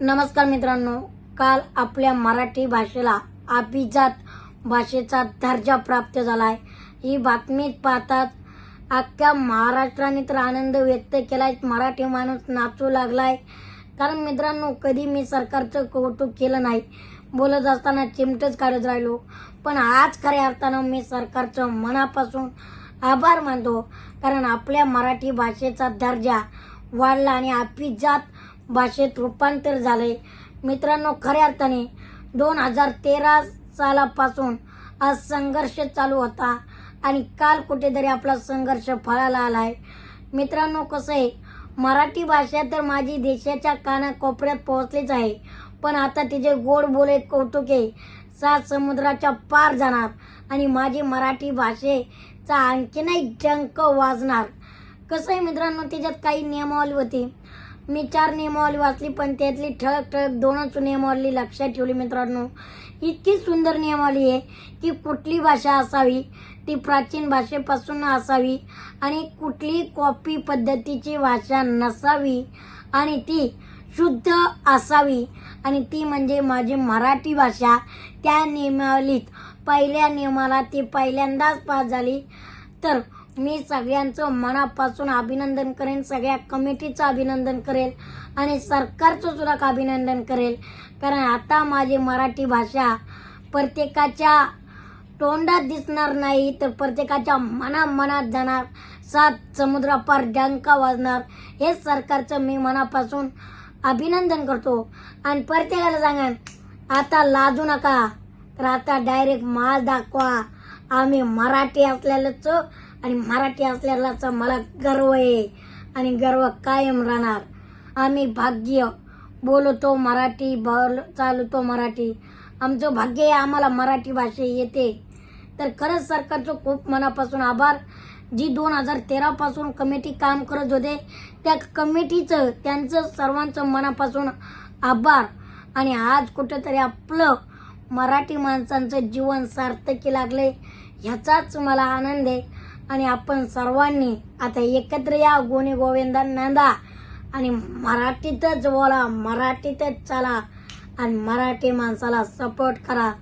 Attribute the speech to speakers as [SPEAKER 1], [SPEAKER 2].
[SPEAKER 1] नमस्कार मित्रांनो काल आपल्या मराठी भाषेला अभिजात भाषेचा दर्जा प्राप्त झाला आहे ही बातमी पाहताच अख्ख्या महाराष्ट्राने तर आनंद व्यक्त केलाय. मराठी माणूस नाचू लागलाय. कारण मित्रांनो कधी मी सरकारचं कौतुक केलं नाही. बोलत असताना चिमटच काढत राहिलो. पण आज खऱ्या अर्थानं मी सरकारचं मनापासून आभार मानतो. कारण आपल्या मराठी भाषेचा दर्जा वाढला आणि अभिजात भाषेत रूपांतर झाले. मित्रांनो खऱ्या अर्थाने दोन हजार तेरा सालापासून आज संघर्ष चालू होता आणि काल कुठेतरी आपला संघर्ष फळाला आहे मित्रांनो कसं आहे मराठी भाषा तर माझी देशाच्या कानाकोपऱ्यात पोहोचलीच आहे. पण आता तिचे गोड बोले कौतुके सात समुद्राच्या पार जाणार आणि माझी मराठी भाषेचा आणखीनही डंक वाजणार. कसं आहे मित्रांनो त्याच्यात काही नियमावली होती. मी चार नियमावली वाचली पण त्यातली ठळक ठळक दोनच नियमावली लक्षात ठेवली मित्रांनो. इतकी सुंदर नियमावली आहे की कुठली भाषा असावी ती प्राचीन भाषेपासून असावी आणि कुठली कॉपी पद्धतीची भाषा नसावी आणि ती शुद्ध असावी. आणि ती म्हणजे माझी मराठी भाषा. त्या नियमावलीत पहिल्या नियमाला ती पहिल्यांदाच पास झाली. तर मी सगळ्यांचं मनापासून अभिनंदन करेन सगळ्या कमिटीचं अभिनंदन करेल आणि सरकारचं सुद्धा अभिनंदन करेल. कारण आता माझी मराठी भाषा प्रत्येकाच्या तोंडात दिसणार नाही तर प्रत्येकाच्या मना मनात जाणार सात समुद्रापार डंका वाजणार. हे सरकारचं मी मनापासून अभिनंदन करतो. आणि प्रत्येकाला सांगा आता लाजू नका तर आता डायरेक्ट माल दाखवा. आम्ही मराठी असलेलंच आणि मराठी असल्याचा मला गर्व आहे आणि गर्व कायम राहणार. आम्ही भाग्य बोलतो मराठी बोल चालतो मराठी. आमचं भाग्य आहे आम्हाला मराठी भाषा येते. तर खरंच सरकारचं खूप मनापासून आभार. जी दोन हजार तेरापासून कमिटी काम करत होते त्या कमिटीचं त्यांचं सर्वांचं मनापासून आभार. आणि आज कुठंतरी आपलं मराठी माणसांचं जीवन सार्थकी लागले ह्याचाच मला आनंद आहे. आणि आपण सर्वांनी आता एकत्र या गोणी गोविंदा नांदा. आणि मराठीतच बोला मराठीतच चला. आणि मराठी माणसाला सपोर्ट करा.